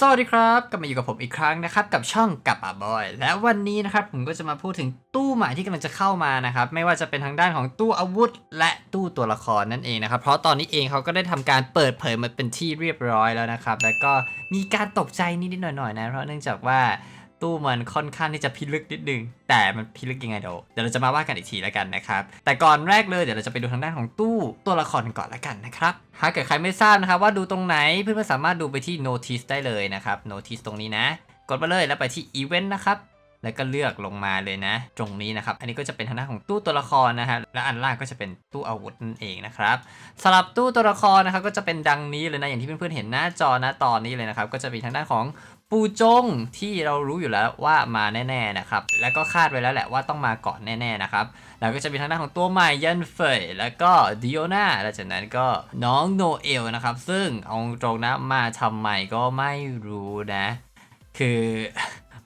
สวัสดีครับกลับมาอยู่กับผมอีกครั้งนะครับกับช่องกับอาบอย และวันนี้นะครับผมก็จะมาพูดถึงตู้ใหม่ที่กำลังจะเข้ามานะครับไม่ว่าจะเป็นทางด้านของตู้อาวุธ และตู้ตัวละครนั่นเองนะครับเพราะตอนนี้เองเขาก็ได้ทำการเปิดเผยมาเป็นที่เรียบร้อยแล้วนะครับแล้วก็มีการตกใจนิดๆหน่อยๆนะเพราะเนื่องจากว่า ตู้มันค่อนข้างที่จะพิลึกนิดนึง แต่มันพิลึกยังไงเดี๋ยวเดี๋ยวเราจะมาว่ากันอีกทีแล้วกันนะครับ แต่ก่อนแรกเลยเดี๋ยวเราจะไปดูทางด้านของตู้ตัวละครก่อนแล้วกันนะครับหากเกิดใครไม่ทราบนะครับว่าดูตรงไหนเพื่อนๆสามารถดูไปที่ notice ได้เลยนะครับ notice ตรงนี้นะ กดมาเลยแล้วไปที่ event นะครับ แล้วก็เลือกลงมาเลยนะ ตรงนี้นะครับ อันนี้ก็จะเป็นทางด้านของตู้ตัวละครนะฮะ และอันล่างก็จะเป็นตู้อาวุธนั่นเองนะครับสำหรับตู้ตัวละครนะครับก็จะเป็นดังนี้เลยนะ อย่างที่เพื่อนๆเห็นหน้าจอนะตอนนี้เลยนะครับ ก็จะมีทางด้านของปูจงที่เรารู้อยู่แล้วว่ามาแน่ๆนะครับ แล้วก็คาดไว้แล้วแหละว่าต้องมาก่อนแน่ๆนะครับ แล้วก็จะมีทางด้านของตัวใหม่ยันเฟยแล้วก็ดิโอนาแล้วจากนั้นก็น้องโนเอลนะครับ ซึ่งเอาตรงนะมาทำใหม่ก็ไม่รู้นะ คือ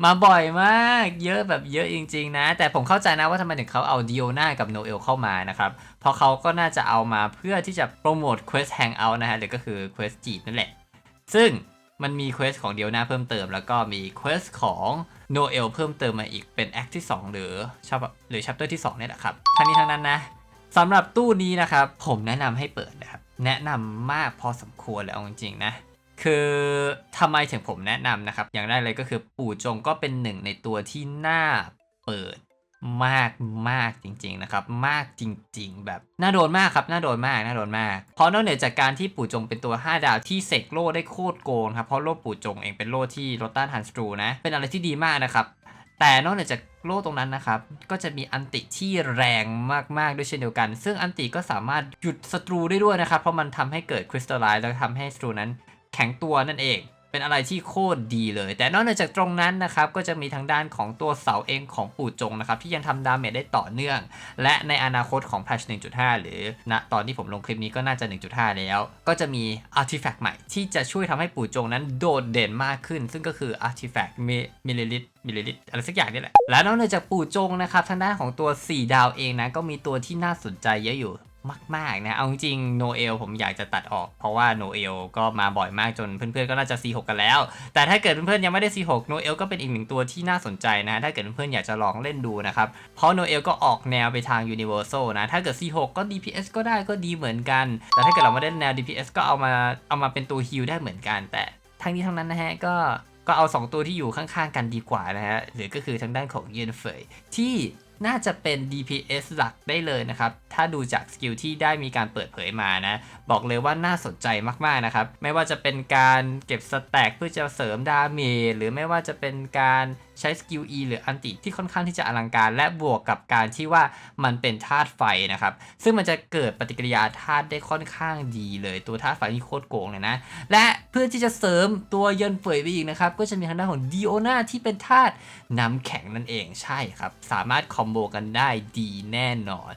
มาบ่อยมาก เยอะแบบเยอะจริง ๆ นะ แต่ผมเข้าใจนะว่าทำไมถึงเขาเอาดิโอนากับโนเอลเข้ามานะครับเพราะเขาก็น่าจะเอามาเพื่อที่จะโปรโมท Quest Hangout นะฮะหรือก็คือ Quest จีบนั่นแหละ ซึ่งมันมี Quest ของเดียวนาเพิ่มเติม แล้วก็มี Quest ของโนเอลเพิ่มเติมมาอีกเป็น Act ที่ 2 หรือชัปหรือ Chapter ที่2เนี่ยแหละครับทั้งนี้ทั้งนั้นนะสำหรับตู้นี้นะครับ ผมแนะนำให้เปิดนะครับ แนะนำมากพอสมควรเลยเอาจริงๆนะ คือทำไมถึงผมแนะนำนะครับ อย่างแรกเลยก็คือปู่จงก็เป็นหนึ่งในตัวที่น่าเปิดมากมากจริงๆนะครับ มากจริง ๆ แบบน่าโดนมากครับน่าโดนมากน่าโดนมาก เพราะนอกเหนือจากการที่ปู่จงเป็นตัว 5 ดาวที่เสกโล่ได้โคตรโกงครับเพราะโล่ปู่จงเองเป็นโล่ที่ลดต้านทานสตรูนะเป็นอะไรที่ดีมากนะครับแต่นอกเหนือจากโล่ตรงนั้นนะครับ ก็จะมีอันติที่แรงมากๆด้วยเช่นเดียวกัน ซึ่งอันติก็สามารถหยุดศัตรูได้ด้วยนะครับ เพราะมันทำให้เกิดคริสตัลไลท์แล้วทำให้ศัตรูนั้น ข็งตัวนั่นเอง เป็นอะไรที่โคตรดีเลย แต่นอกเหนือจากตรงนั้นนะครับก็จะมีทางด้านของตัวเสาเองของปู่จงนะครับที่ยังทำดาเมจได้ต่อเนื่อง และในอนาคตของแพช1.5 หรือณตอนที่ผมลงคลิปนี้ก็น่าจะ 1.5 แล้ว ก็จะมีอาร์ติแฟกต์ใหม่ที่จะช่วยทำให้ปู่จงนั้นโดดเด่นมากขึ้น ซึ่งก็คืออาร์ติแฟกต์มิลลิลิตมิลลิลิตอะไรสักอย่างนี่แหละและนอกเหนือจากปู่จงนะครับทางด้านของตัว 4 ดาวเองนะก็มีตัวที่น่าสนใจเยอะอยู่ มากๆนะ เอาจริงโนเอลผมอยากจะตัดออก เพราะว่าโนเอลก็มาบ่อยมากจนเพื่อนๆก็น่าจะ C6 กันแล้ว แต่ถ้าเกิดเพื่อนๆยังไม่ได้ C6 โนเอลก็เป็นอีกหนึ่งตัวที่น่าสนใจนะ ถ้าเกิดเพื่อนๆอยากจะลองเล่นดูนะครับ เพราะโนเอลก็ออกแนวไปทาง Universal นะ ถ้าเกิด C6 ก็ DPS ก็ได้ก็ดีเหมือนกัน แต่ถ้าเกิดเราไม่ได้แนว DPS ก็เอามาเอามาเป็นตัวฮิลได้เหมือนกัน แต่ทั้งนี้ทั้งนั้นนะฮะก็ก็เอา 2 ตัวที่อยู่ข้างๆ กันดีกว่านะฮะหรือก็คือทางด้านของเยนเฟยที่ น่าจะเป็น DPS หลักได้เลยนะครับ ถ้าดูจากสกิลที่ได้มีการเปิดเผยมานะ บอกเลยว่าน่าสนใจมากๆนะครับ ไม่ว่าจะเป็นการเก็บสแต็กเพื่อจะเสริมดาเมจหรือไม่ว่าจะเป็นการใช้สกิล E หรืออันติที่ค่อนข้างที่จะอลังการ และบวกกับการที่ว่ามันเป็นธาตุไฟนะครับ ซึ่งมันจะเกิดปฏิกิริยาธาตุได้ค่อนข้างดีเลยตัวธาตุไฟนี่โคตรโกงเลยนะ และเพื่อที่จะเสริมตัวเยินเฟยไปอีกนะครับ ก็จะมีทางด้านของดิโอนาที่เป็นธาตุน้ำแข็งนั่นเองใช่ครับ สามารถคอมโบกันได้ดีแน่นอน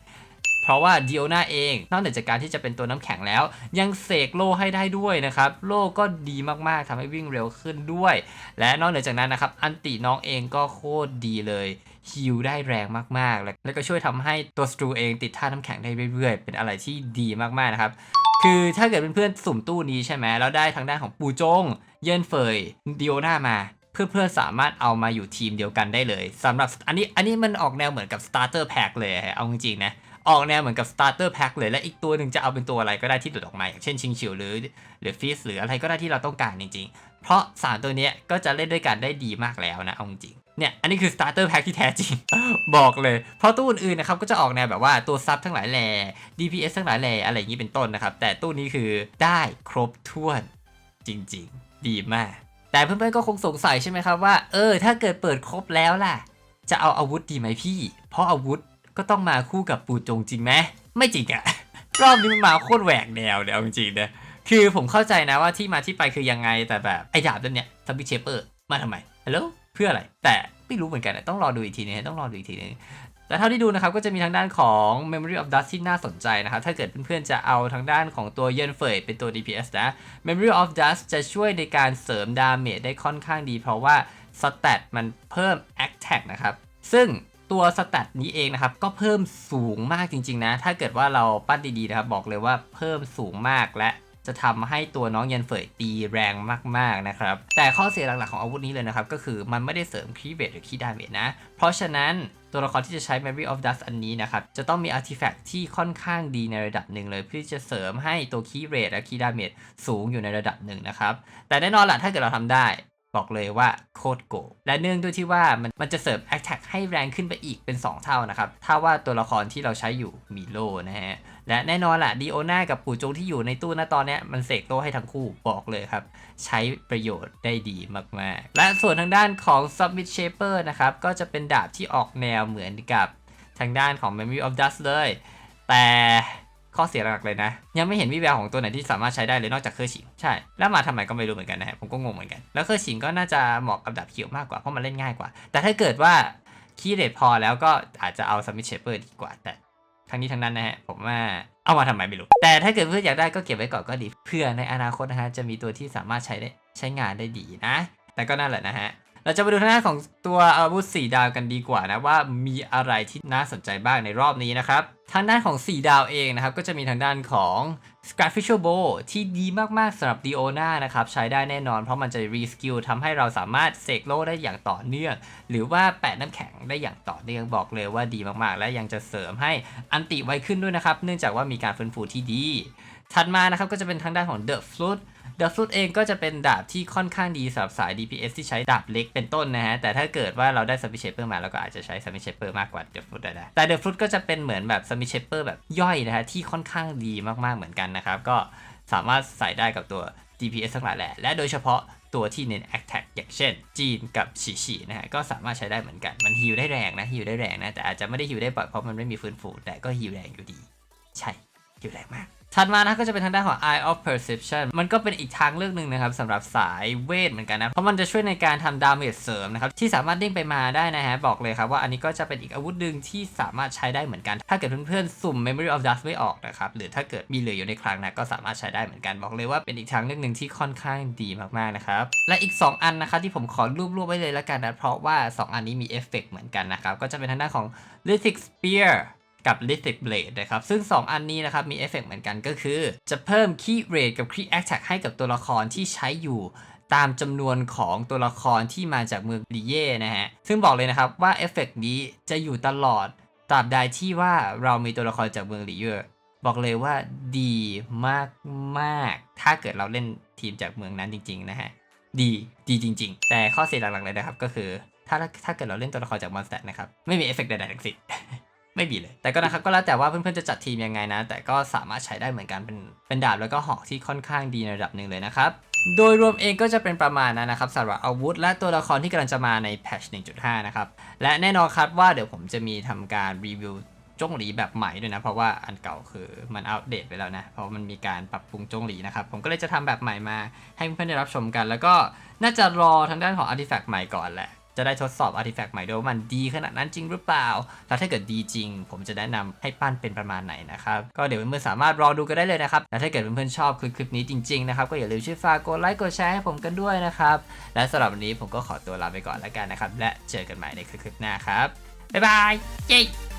เพราะว่าดิโอนาเองนอกจากการที่จะเป็นตัวน้ำแข็งแล้ว ยังเสกโล่ให้ได้ด้วยนะครับ โล่ก็ดีมากๆทำให้วิ่งเร็วขึ้นด้วย และนอกเหนือจากนั้นนะครับ อันติน้องเองก็โคตรดีเลยฮิลได้แรงมากๆ แล้วก็ช่วยทำให้ตัวสตรูเองติดท่าน้ำแข็งได้เรื่อยๆ เป็นอะไรที่ดีมากๆนะครับคือถ้าเกิดเป็นเพื่อนสุ่มตู้นี้ใช่ไหมแล้วได้ทางด้านของปูจง เยินเฟยดิโอนามาเพื่อนๆสามารถเอามาอยู่ทีมเดียวกันได้เลยสำหรับอันนี้อันนี้มันออกแนวเหมือนกับ starter pack เลยเอาจริงๆนะ ออกแนวเหมือนกับ starter pack เลยและอีกตัวหนึ่งจะเอาเป็นตัวอะไรก็ได้ที่หลุดออกมาอย่างเช่นชิงชิวหรือหรือฟิสหรืออะไรก็ได้ที่เราต้องการจริงๆ เพราะ 3 ตัวนี้ก็จะเล่นด้วยกันได้ดีมากแล้วนะเอาจริงเนี่ย อันนี้คือ starter pack ที่แท้จริง บอกเลย เพราะตู้อื่นๆนะครับ ก็จะออกแนวแบบว่าตัวซับทั้งหลายแหล่ DPS ทั้งหลายแหล่อะไรอย่างนี้เป็นต้นนะครับ แต่ตู้นี้คือได้ครบถ้วนจริงๆ ดีมาก แต่เพื่อนๆก็คงสงสัยใช่ไหมครับว่า เออ ถ้าเกิดเปิดครบแล้วล่ะ จะเอาอาวุธดีไหมพี่ เพราะอาวุธ ก็ต้องมาคู่กับปู่จงจริงไหมไม่จริงอะรอบนี้มันมาโคตรแหวกแนวเดี๋ยวจริงๆนะคือผมเข้าใจนะว่าที่มาที่ไปคือยังไงแต่แบบไอ้ดาบตัวเนี้ยทับบิเชเปอร์มาทำไมฮัลโหลเพื่ออะไร แต่ไม่รู้เหมือนกันนะต้องรอดูอีกทีนึงต้องรอดูอีกทีนึงแต่เท่าที่ดูนะครับก็จะมีทางด้านของ Memory of Dust ที่น่าสนใจนะครับ ถ้าเกิดเพื่อนๆจะเอาทางด้านของตัวเยนเฟยเป็นตัว DPS นะ Memory of Dust จะช่วยในการเสริมดาเมจได้ค่อนข้างดี เพราะว่าสแตทมันเพิ่ม Attack นะครับ ซึ่ง ตัวสแตทนี้เองนะครับ ก็เพิ่มสูงมากจริง ๆ นะ ถ้าเกิดว่าเราปั้นดีๆนะครับ บอกเลยว่าเพิ่มสูงมากและจะทำให้ตัวน้องยันเฟยตีแรงมากๆนะครับ แต่ข้อเสียหลักๆของอาวุธนี้เลยนะครับ ก็คือมันไม่ได้เสริมคีเบตหรือคีดาเมจนะ เพราะฉะนั้นตัวละครที่จะใช้ Memory of Dust อันนี้นะครับ จะต้องมี artifact ที่ค่อนข้างดีในระดับหนึ่งเลย เพื่อจะเสริมให้ตัวคีเรทและคีดาเมจสูงอยู่ในระดับหนึ่งนะครับ แต่แน่นอนแหละถ้าเกิดเราทำได้ บอกเลยว่าโคตรโกและเนื่องด้วยที่ว่ามันมันจะเสริม Attack ให้แรงขึ้นไปอีกเป็น 2 เท่านะครับ ถ้าว่าตัวละครที่เราใช้อยู่มีโลนะฮะ และแน่นอนแหละดีโอนากับปู่จงที่อยู่ในตู้นะตอนนี้มันเสกโลให้ทั้งคู่บอกเลยครับ ใช้ประโยชน์ได้ดีมากๆ และส่วนทางด้านของ Submit Shaper นะครับ ก็จะเป็นดาบที่ออกแนวเหมือนกับทางด้านของ Memory of Dust เลย แต่ ข้อเสียหลักเลยนะ ยังไม่เห็นวิแววของตัวไหนที่สามารถใช้ได้เลยนอกจากเคอร์ชิงใช่ แล้วมาทำไมก็ไม่รู้เหมือนกันนะฮะผมก็งงเหมือนกัน แล้วเคอร์ชิงก็น่าจะเหมาะกับดาบเขียวมากกว่าเพราะมันเล่นง่ายกว่า แต่ถ้าเกิดว่าคีย์เรทพอแล้วก็อาจจะเอา Submit Shaper ดีกว่า แต่ทั้งนี้ทั้งนั้นนะฮะผมว่าเอามาทำไมไม่รู้ แต่ถ้าเกิดเพื่อนอยากได้ก็เก็บไว้ก่อนก็ดี เพื่อในอนาคตนะฮะจะมีตัวที่สามารถใช้ได้ใช้งานได้ดีนะ แต่ก็นั่นแหละนะฮะ เราจะมาดูทางด้านของตัวอาวุธ4ดาวกันดีกว่านะว่ามีอะไรที่น่าสนใจบ้างในรอบนี้นะครับทางด้านของ 4 ดาวเองนะครับก็จะมีทางด้านของ s c r a f i s h a l Bow ที่ดีมาก ๆสำหรับ Diona นะครับใช้ได้แน่นอนเพราะมันจะ reskill ทำให้เราสามารถเสกโลได้อย่างต่อเนื่อง หรือว่าแปะน้ำแข็งได้อย่างต่อเนื่องบอกเลยว่าดีมากๆ และยังจะเสริมให้อันติไวขึ้นด้วยนะครับ เนื่องจากว่ามีการฟื้นฟูที่ดี ถัดมานะครับก็จะเป็นทางด้านของ The Flood Flute The Flute เองก็จะเป็นดาบที่ค่อนข้างดีสำหรับสาย DPS ที่ใช้ดาบเล็กเป็นต้นนะฮะ แต่ถ้าเกิดว่าเราได้ Summit Shaper มาเราก็อาจจะใช้ Summit Shaper มากกว่า The Flute ได้แต่ The Flute ก็จะเป็นเหมือนแบบ Summit Shaper แบบย่อยนะฮะที่ค่อนข้างดีมากๆเหมือนกันนะครับก็สามารถใส่ได้กับตัว DPS ทั้งหลายแหละ และโดยเฉพาะตัวที่เน้น Attack อย่างเช่น จีนกับฉีฉีนะฮะ ก็สามารถใช้ได้เหมือนกัน มันฮิวได้แรงนะฮิวได้แรงนะ แต่อาจจะไม่ได้ฮิวได้บ่อยเพราะมันไม่มีฟื้นฟู แต่ก็ฮิวแรงอยู่ดี ใช่ฮิวแรงมาก ถัดมานะก็จะเป็นทางด้านของ Eye of Perception มันก็เป็นอีกทางเลือกหนึ่งนะครับสำหรับสายเวทเหมือนกันนะ เพราะมันจะช่วยในการทำดาเมจเสริมนะครับ ที่สามารถเด้งไปมาได้นะฮะ บอกเลยครับว่าอันนี้ก็จะเป็นอีกอาวุธหนึ่งที่สามารถใช้ได้เหมือนกัน ถ้าเกิดเพื่อนๆ สุ่ม Memory of Dust ไม่ออกนะครับ หรือถ้าเกิดมีเหลืออยู่ในคลังนะก็สามารถใช้ได้เหมือนกันบอกเลยว่าเป็นอีกทางเลือกหนึ่งที่ค่อนข้างดีมากๆนะครับและอีก 2 อันนะครับที่ผมขอรวบรวบไว้เลยล้วกันนะเพราะว่า 2 อันนี้มีเอฟเฟกต์เหมือนกันนะครับก็จะเป็นทางด้านของ Lithic Spear กับ Lithic Blade นะครับ ซึ่ง 2 อันนี้นะครับ มีเอฟเฟกต์เหมือนกันก็คือ จะเพิ่ม Key Rate กับ Key Attack ให้กับตัวละครที่ใช้อยู่ตามจำนวนของตัวละครที่มาจากเมืองลีเย่นะฮะ ซึ่งบอกเลยนะครับว่าเอฟเฟกต์นี้จะอยู่ตลอดตราบใดที่ว่าเรามีตัวละครจากเมืองลีเย่บอกเลยว่าดีมากๆ ถ้าเกิดเราเล่นทีมจากเมืองนั้นจริง ๆ นะฮะ ดีดีจริง ๆ แต่ข้อเสียหลักๆเลยนะครับก็คือ ถ้าถ้าเกิดเราเล่นตัวละครจากมอนสเตอร์นะครับ ไม่มีเอฟเฟกต์ใดๆทั้งสิ้น ไม่มีเลย แต่ก็นะครับก็แล้วแต่ว่าเพื่อนๆจะจัดทีมยังไงนะ แต่ก็สามารถใช้ได้เหมือนกันเป็นเป็นดาบแล้วก็หอกที่ค่อนข้างดีในระดับหนึ่งเลยนะครับโดยรวมเองก็จะเป็นประมาณนั้นนะครับสำหรับอาวุธ และตัวละครที่กำลังจะมาในแพทช1.5 นะครับ และแน่นอนครับว่าเดี๋ยวผมจะมีทำการรีวิวจงหลีแบบใหม่ด้วยนะ เพราะว่าอันเก่าคือมันอัปเดตไปแล้วนะ เพราะมันมีการปรับปรุงจงหลีนะครับ ผมก็เลยจะทำแบบใหม่มาให้เพื่อนๆได้รับชมกัน แล้วก็น่าจะรอทางด้านของอาร์ติแฟกต์ใหม่ก่อนแหละ จะได้ทดสอบอาร์ติแฟกต์ใหม่ด้วยว่ามันดีขนาดนั้นจริงหรือเปล่า แล้วถ้าเกิดดีจริง ผมจะแนะนำให้ปั้นเป็นประมาณไหนนะครับ ก็เดี๋ยวเพื่อนๆสามารถรอดูกันได้เลยนะครับ และถ้าเกิดเพื่อนๆชอบคลิปนี้จริงๆนะครับ ก็อย่าลืมช่วยฝากกดไลค์กดแชร์ให้ผมกันด้วยนะครับ และสำหรับวันนี้ผมก็ขอตัวลาไปก่อนแล้วกันนะครับ และเจอกันใหม่ในคลิปหน้าครับ บ๊ายบายเจ๊